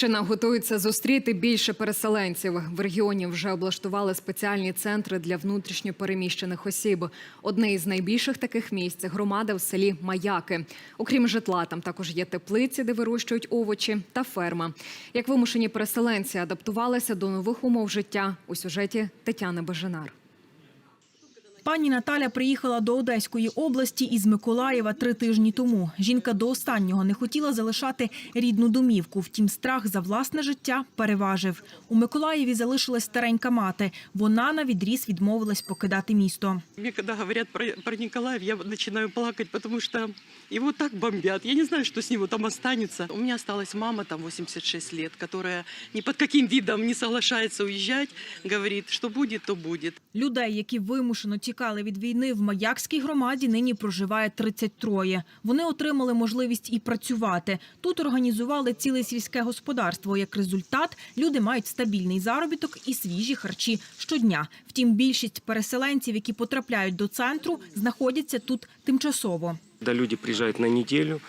Чернігівщина готується зустріти більше переселенців. В регіоні вже облаштували спеціальні центри для внутрішньо переміщених осіб. Одне із найбільших таких місць громада в селі Маяки. Окрім житла, там також є теплиці, де вирощують овочі, та ферма. Як вимушені переселенці адаптувалися до нових умов життя у сюжеті Тетяни Бажанар. Пані Наталя приїхала до Одеської області із Миколаєва три тижні тому. Жінка до останнього не хотіла залишати рідну домівку. Втім, страх за власне життя переважив. У Миколаєві залишилась старенька мати. Вона на відріз відмовилась покидати місто. Мне когда говорят про, про Николаев, я начинаю плакать, потому что его так бомбят. Я не знаю, что с него там останется. У меня осталась мама, там 86 лет, которая ни под каким видом не соглашается уезжать. Говорит, что будет, то будет. Людей, які вимушено тікали від війни в Маякській громаді, нині проживає 33. Вони отримали можливість і працювати. Тут організували ціле сільське господарство. Як результат, люди мають стабільний заробіток і свіжі харчі щодня. Втім, більшість переселенців, які потрапляють до центру, знаходяться тут тимчасово. Когда люди приезжают на неделю э,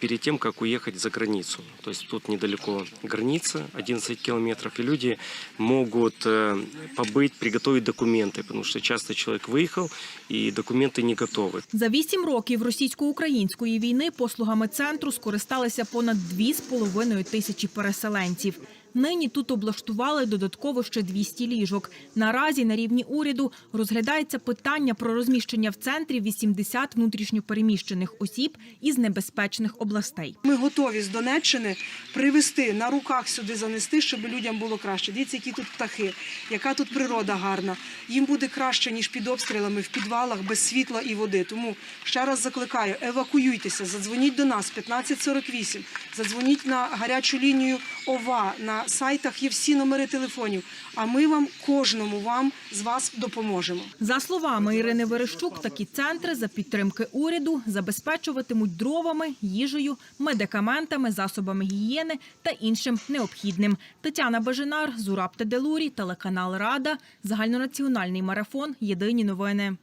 перед тем, как уехать за границу. То есть тут недалеко граница, 11 километров, и люди могут э, побыть, приготовить документы, потому что часто человек выехал, и документы не готовы. За вісім років російсько-української війни послугами центру скористалися понад дві з половиною тисячі переселенців. Нині тут облаштували додатково ще 200 ліжок. Наразі на рівні уряду розглядається питання про розміщення в центрі 80 внутрішньопереміщених осіб із небезпечних областей. Ми готові з Донеччини привезти на руках сюди занести, щоб людям було краще. Дивіться, які тут птахи, яка тут природа гарна. Їм буде краще ніж під обстрілами в підвалах без світла і води. Тому ще раз закликаю: евакуюйтеся, задзвоніть до нас 1548, задзвоніть на гарячу лінію ОВА. На сайтах є всі номери телефонів. А ми вам кожному вам з вас допоможемо. За словами Ірини Верещук, такі центри за підтримки уряду забезпечуватимуть дровами, їжею, медикаментами, засобами гігієни та іншим необхідним. Тетяна Бажинар, Зураб Теделурі, телеканал Рада, загальнонаціональний марафон. Єдині новини.